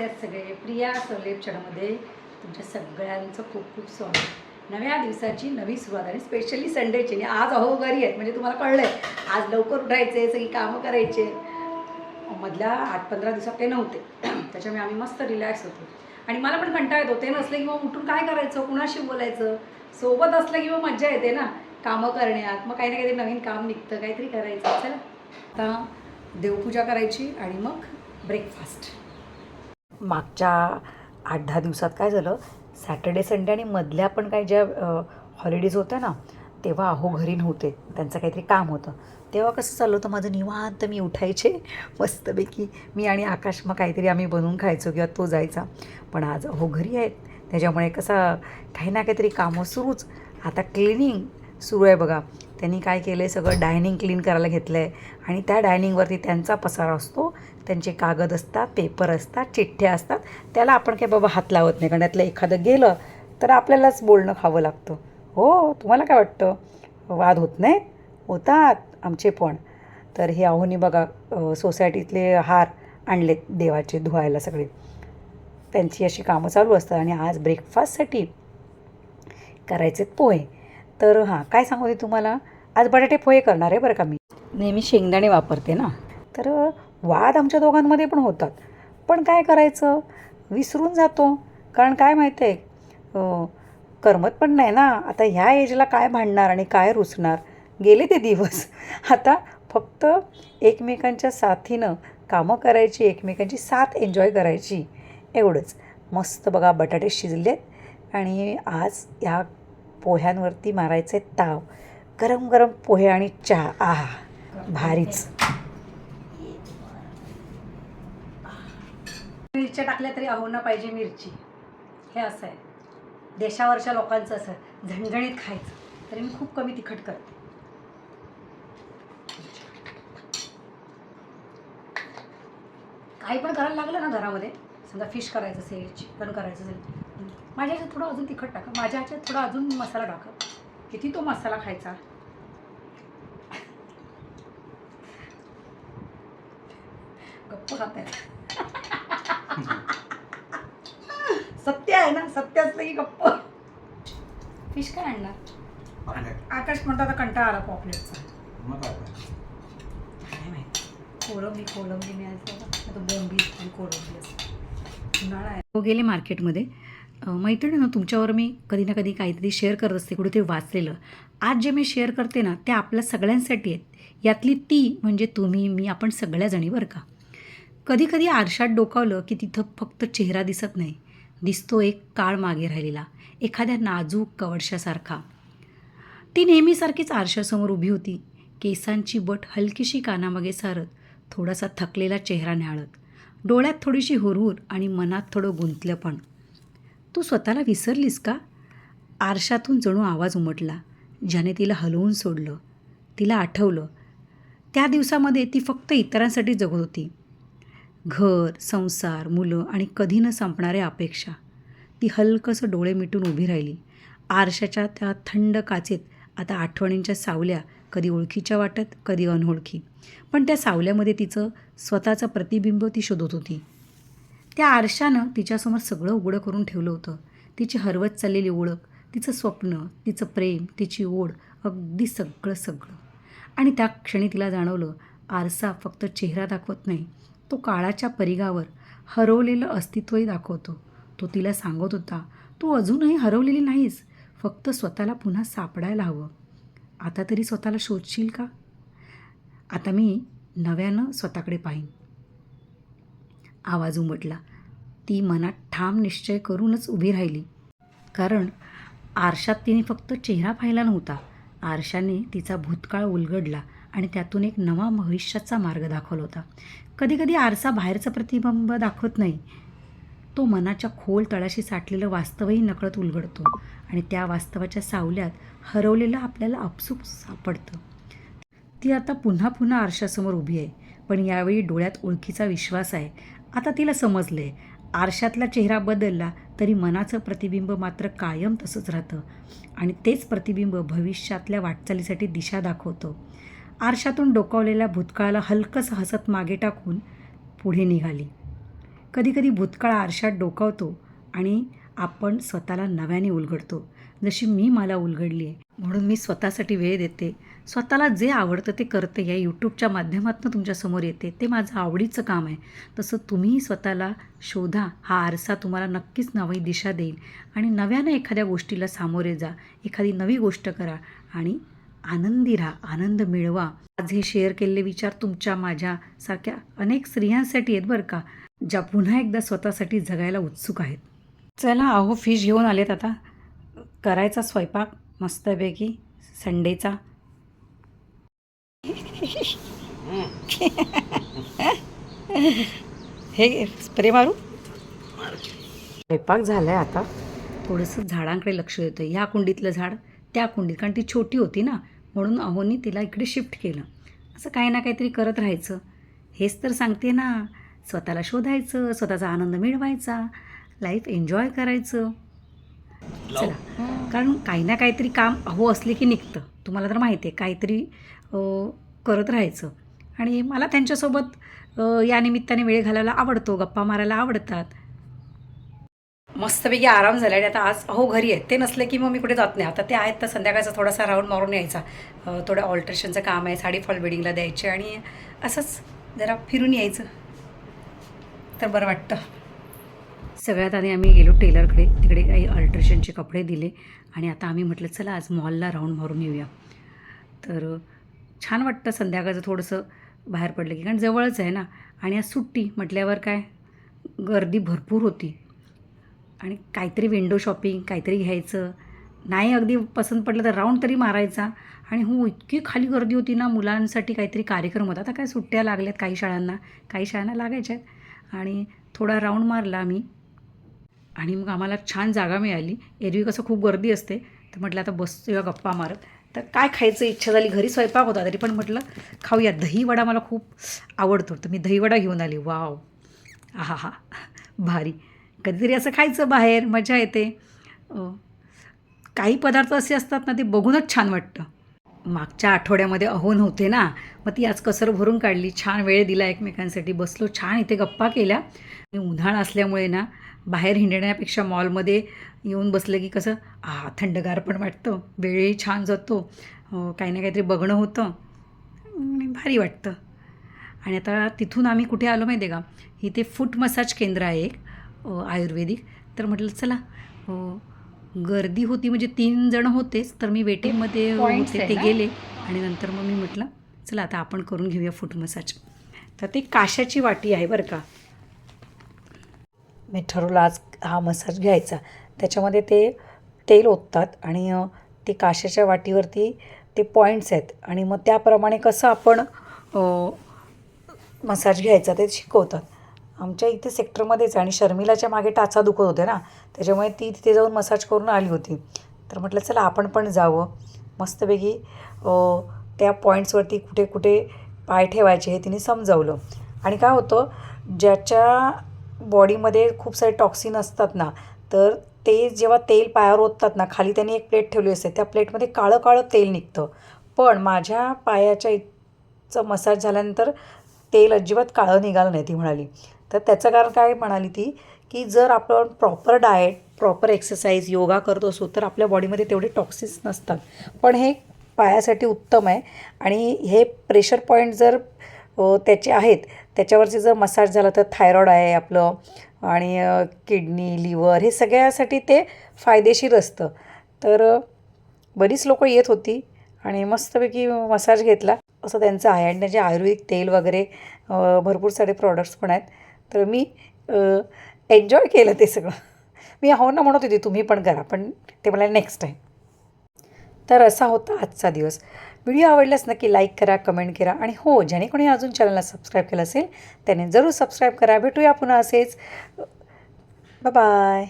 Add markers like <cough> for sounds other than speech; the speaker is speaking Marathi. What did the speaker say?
आहेत सगळे. प्रिया सलेब तुमच्या सगळ्यांचं खूप खूप स्वागत. नव्या दिवसाची नवी सुरुवात आणि स्पेशली संडेची आणि आज अहो घरी आहेत म्हणजे तुम्हाला कळलं आहे आज लवकर उठायचे सगळी कामं करायचे मधल्या आठ पंधरा दिवसात ते नव्हते. त्याच्यामुळे आम्ही मस्त रिलॅक्स होतो. आणि मला पण कंटाळ येतो. ते नसले की उठून काय करायचं? कुणाशी बोलायचं? सोबत असलं किंवा मज्जा येते ना. कामं करण्यात. मग काही ना काहीतरी नवीन काम निघतं. काहीतरी करायचं. चला. आता देवपूजा करायची आणि मग ब्रेकफास्ट मागच्या आठ दहा दिवसात काय झालं? सॅटर्डे संडे आणि मधल्या पण काही ज्या हॉलिडेज होत्या ना तेव्हा अहो घरी नव्हते. त्यांचं काहीतरी काम होतं. तेव्हा कसं चाललं होतं? माझं निवांत मी उठायचे. मस्तपैकी मी आणि आकाश मग काहीतरी आम्ही बनवून खायचो किंवा तो जायचा. पण आज अहो घरी आहेत. त्याच्यामुळे कसं काही ना काहीतरी कामं सुरूच. आता क्लिनिंग सुरू आहे बघा. त्यांनी काय केलं आहे सगळं डायनिंग क्लीन करायला घेतलं आहे आणि त्या डायनिंगवरती त्यांचा पसारा असतो. त्यांचे कागद असतात पेपर असतात चिठ्ठ्या असतात त्याला आपण काय बाबा हात लावत नाही. कारण त्यातलं एखादं गेलं तर आपल्यालाच बोलणं खावं लागतं. हो तुम्हाला काय वाटतं? वाद होत नाही? होतात आमचे पण. तर हे अहोनी बघा सोसायटीतले हार आणलेत देवाचे धुवायला सगळे. त्यांची अशी कामं चालू असतात आणि आज ब्रेकफास्टसाठी करायचे पोहे. तर हां काय सांगू दे तुम्हाला? आज बटाटे पोहे करणार आहे बरं का मी? नेहमी शेंगदाणे वापरते ना. तर वाद आमच्या दोघांमध्ये पण होतात. पण काय करायचं? विसरून जातो. कारण काय माहिती आहे करमत पण नाही ना. आता ह्या एजला काय भांडणार आणि काय रुचणार गेले ते दिवस. <laughs> आता फक्त एकमेकांच्या साथीनं कामं करायची एकमेकांची साथ एन्जॉय करायची. एवढंच. मस्त बघा बटाटे शिजलेत आणि आज ह्या पोह्यांवरती मारायचे ताव. गरम गरम पोहे आणि चहा. आहा भारीच. मिरच्या टाकल्या तरी ना पाहिजे मिरची. हे असं आहे. देशावरच्या लोकांचं असं झणझणीत खायचं. तरी मी खूप कमी तिखट करते. काही पण करायला लागलं ना घरामध्ये. समजा फिश करायचं असेल चिकन करायचं असेल माझ्या ह्याच्यात थोडं अजून तिखट टाका. माझ्या ह्याच्यात थोडा अजून मसाला टाका. किती तो मसाला खायचा? गप्प खात सत्य आहे ना? सत्य असलं की गप्प. फिश काय आणणार? आकाश म्हणतो आता कंटाळा आला पॉपलेटचा काय? माहिती? कोळंबी कोळंबी मिळायचं आता बोंबी आणि कोळंबी असं. उन्हाळा आहे. हो गेले मार्केटमध्ये. मैत्रिणी ना तुमच्यावर मी कधी ना कधी काहीतरी शेअर करत असते कुठेतरी वाचलेलं. आज जे मी शेअर करते ना ते आपल्या सगळ्यांसाठी आहेत. यातली ती म्हणजे तुम्ही मी आपण सगळ्याजणी बरं का? कधी कधी आरशात डोकावलं की तिथं फक्त चेहरा दिसत नाही. दिसतो एक काळ मागे राहिलेला एखाद्या नाजूक कवडशासारखा. ती नेहमीसारखीच आरशासमोर उभी होती. केसांची बट हलकीशी कानामागे सारत थोडासा थकलेला चेहरा न्याळत. डोळ्यात थोडीशी हुरहुर आणि मनात थोडं गुंतलं पण. तू स्वतःला विसरलीस का? आरशातून जणू आवाज उमटला. ज्याने तिला हलवून सोडलं. तिला आठवलं. त्या दिवसामध्ये ती फक्त इतरांसाठी जगत होती. घर संसार मुलं आणि कधी न संपणाऱ्या अपेक्षा. ती हलकंसं डोळे मिटून उभी राहिली. आरशाच्या त्या थंड काचेत आता आठवणींच्या सावल्या कधी ओळखीच्या वाटत कधी अनोळखी. पण त्या सावल्यामध्ये तिचं स्वतःचं प्रतिबिंब ती शोधत होती. त्या आरशानं तिच्यासमोर सगळं उघडं करून ठेवलं होतं. तिची हरवत चाललेली ओळख तिचं स्वप्न तिचं प्रेम तिची ओढ अगदी सगळं सगळं. आणि त्या क्षणी तिला जाणवलं आरसा फक्त चेहरा दाखवत नाही तो काळाच्या परिघावर हरवलेलं अस्तित्वही दाखवतो. तो तिला सांगत होता तू अजूनही हरवलेली नाहीस फक्त स्वतःला पुन्हा सापडायला हवं. आता तरी स्वतःला शोधशील का? आता मी नव्यानं स्वतःकडे पाहीन. आवाज उमटला. ती मनात ठाम निश्चय करूनच उभी राहिली. कारण आरशात तिने फक्त चेहरा पाहिला नव्हता. आरशाने तिचा भूतकाळ उलगडला आणि त्यातून एक नवा भविष्याचा मार्ग दाखवला होता. कधीकधी आरसा बाहेरचं प्रतिबिंब दाखवत नाही. तो मनाच्या खोल तळाशी साठलेलं वास्तवही नकळत उलगडतो आणि त्या वास्तवाच्या सावल्यात हरवलेलं आपल्याला आपसूक सापडतं. ती आता पुन्हा पुन्हा आरशासमोर उभी आहे. पण यावेळी डोळ्यात ओळखीचा विश्वास आहे. आता तिला समजलं आहे आरशातला चेहरा बदलला तरी मनाचं प्रतिबिंब मात्र कायम तसंच राहतं. आणि तेच प्रतिबिंब भविष्यातल्या वाटचालीसाठी दिशा दाखवतं. आरशातून डोकावलेल्या भूतकाळाला हलकंसं हसत मागे टाकून पुढे निघाली. कधीकधी भूतकाळ आरशात डोकावतो आणि आपण स्वतःला नव्याने उलगडतो. जशी मी मला उलगडली आहे म्हणून मी स्वतःसाठी वेळ देते. स्वतःला जे आवडतं ते करते. या यूट्यूबच्या माध्यमातून तुमच्यासमोर येते. ते माझं आवडीचं काम आहे. तसं तुम्ही स्वतःला शोधा. हा आरसा तुम्हाला नक्कीच नवी दिशा देईल. आणि नव्यानं एखाद्या गोष्टीला सामोरे जा. एखादी नवी गोष्ट करा आणि आनंदी राहा आनंद मिळवा. आज हे शेअर केलेले विचार तुमच्या माझ्यासारख्या अनेक स्त्रियांसाठी आहेत बरं का ज्या पुन्हा एकदा स्वतःसाठी जगायला उत्सुक आहेत. चला अहो फिश घेऊन आलेत आता. करायचा स्वयंपाक मस्तपैकी. संडेचा हे स्प्रे मारू? स्वयंपाक झाला आहे आता. थोडंसं झाडांकडे लक्ष देतं ह्या कुंडीतलं झाड त्या कुंडीत कारण ती छोटी होती ना म्हणून अहोनी तिला इकडे शिफ्ट केलं. असं काही ना काहीतरी करत राहायचं. हेच तर सांगते ना स्वतःला शोधायचं स्वतःचा आनंद मिळवायचा लाईफ एन्जॉय करायचं. चला. कारण काही ना काहीतरी काम अहो असले की निघतं. तुम्हाला तर माहिती आहे काहीतरी करत राहायचं. आणि मला त्यांच्यासोबत या निमित्ताने वेळ घालायला आवडतो गप्पा मारायला आवडतात. मस्तपैकी आराम झाला आणि आता आज अहो घरी आहेत. ते नसले की मग मी कुठे जात नाही. आता ते आहेत तर संध्याकाळचा थोडासा राऊंड मारून यायचा. थोडं ऑल्ट्रेशनचं काम आहे साडी फॉल बिडिंगला द्यायची आणि असंच जरा फिरून यायचं. तर बरं वाटतं. सगळ्यात आधी आम्ही गेलो टेलरकडे. तिकडे काही अल्ट्रेशनचे कपडे दिले आणि आता आम्ही म्हटलं चला आज मॉलला राऊंड मारून येऊया. तर छान वाटतं संध्याकाळचं थोडंसं बाहेर पडलं की कारण जवळच आहे ना. आणि आज सुट्टी म्हटल्यावर काय? गर्दी भरपूर होती. आणि काहीतरी विंडो शॉपिंग काहीतरी घ्यायचं. नाही अगदी पसंत पडलं तर राऊंड तरी मारायचा. आणि हो इतकी खाली गर्दी होती ना मुलांसाठी काहीतरी कार्यक्रम होता. आता काय सुट्ट्या लागल्यात काही शाळांना. काही शाळांना लागायच्या आहेत आणि थोडा राऊंड मारला आम्ही. आणि मग आम्हाला छान जागा मिळाली. एरवी कसं खूप गर्दी असते. तर म्हटलं आता बसूया गप्पा मारत. तर काय खायचं? इच्छा झाली. घरी स्वयंपाक होता तरी पण म्हटलं खाऊया. दहीवडा मला खूप आवडतो. तर मी दहीवडा घेऊन आली. वाव. आहा हा भारी. कधीतरी असं खायचं बाहेर मजा येते. काही पदार्थ असे असतात ना ते बघूनच छान वाटतं. मागच्या आठवड्यामध्ये अहो नव्हते ना मग ती आज कसर भरून काढली छान वेळ दिला एकमेकांसाठी. बसलो छान इथे गप्पा केल्या. आणि उन्हाळा असल्यामुळे ना बाहेर हिंडण्यापेक्षा मॉलमध्ये येऊन बसलं की कसं आ थंडगार पण वाटतं. वेळही छान जातो. काही ना काहीतरी बघणं होतं. भारी वाटतं. आणि आता तिथून आम्ही कुठे आलो माहिती आहे का? इथे फूट मसाज केंद्र आहे एक. आयुर्वेदिक. तर म्हटलं चला. गर्दी होती म्हणजे तीन जण होतेच तर मी वेटिंगमध्ये होते ते? गेले. आणि नंतर मग मी म्हटलं चला आता आपण करून घेऊया फूट मसाज तर ती काशाची वाटी आहे बरं का. मी ठरवलं आज हा मसाज घ्यायचा. त्याच्यामध्ये ते तेल ओततात आणि ते काशाच्या वाटीवरती ते पॉईंट्स आहेत. आणि मग त्याप्रमाणे कसं आपण मसाज घ्यायचा ते शिकवतात. आमच्या इथे सेक्टरमध्येच आणि शर्मिलाच्या मागे टाचा दुखत होते ना त्याच्यामुळे ती तिथे जाऊन मसाज करून आली होती. तर म्हटलं चला आपण पण जावं. मस्तपैकी त्या पॉईंट्सवरती कुठे कुठे पाय ठेवायचे हे तिने समजावलं. आणि काय होतं ज्याच्या बॉडीमध्ये खूप सारे टॉक्सिन असतात ना तर ते जेव्हा तेल पायावर ओततात ना खाली त्यांनी एक प्लेट ठेवली असते त्या प्लेटमध्ये काळं काळं तेल निघतं. पण माझ्या पायाच्या इथचं मसाज झाल्यानंतर तेल अजिबात काळं निघालं नाही ती म्हणाली. तर त्याचं कारण काय म्हणाली ती की जर आपण proper diet proper exercise yoga करत असू तर आपल्या बॉडीमध्ये तेवढे टॉक्सिन्स नसतात. पण हे पायासाठी उत्तम आहे. आणि हे प्रेशर पॉईंट जर त्याचे आहेत त्याच्यावरचे जर मसाज झाला तर थायरॉइड आहे आपलं आणि किडनी लिव्हर हे सगळ्यासाठी ते फायदेशीर असतं. तर बरीच लोकं येत होती आणि मस्तपैकी मसाज घेतला. असं त्यांचं आहे. आणि त्यांचे आयुर्वेदिक तेल वगैरे भरपूर सारे प्रॉडक्ट्स पण आहेत. तर मी एन्जॉय केलं ते सगळं. मी हो ना म्हणत होती तुम्ही पण करा. पण ते मला नेक्स्ट टाईम तर असा होता आजचा दिवस. व्हिडिओ आवडल्यास नक्की लाईक करा कमेंट करा आणि हो ज्याने कोणी अजून चॅनलला सबस्क्राईब केलं असेल त्याने जरूर सबस्क्राईब करा. भेटूया पुन्हा असेच. बाय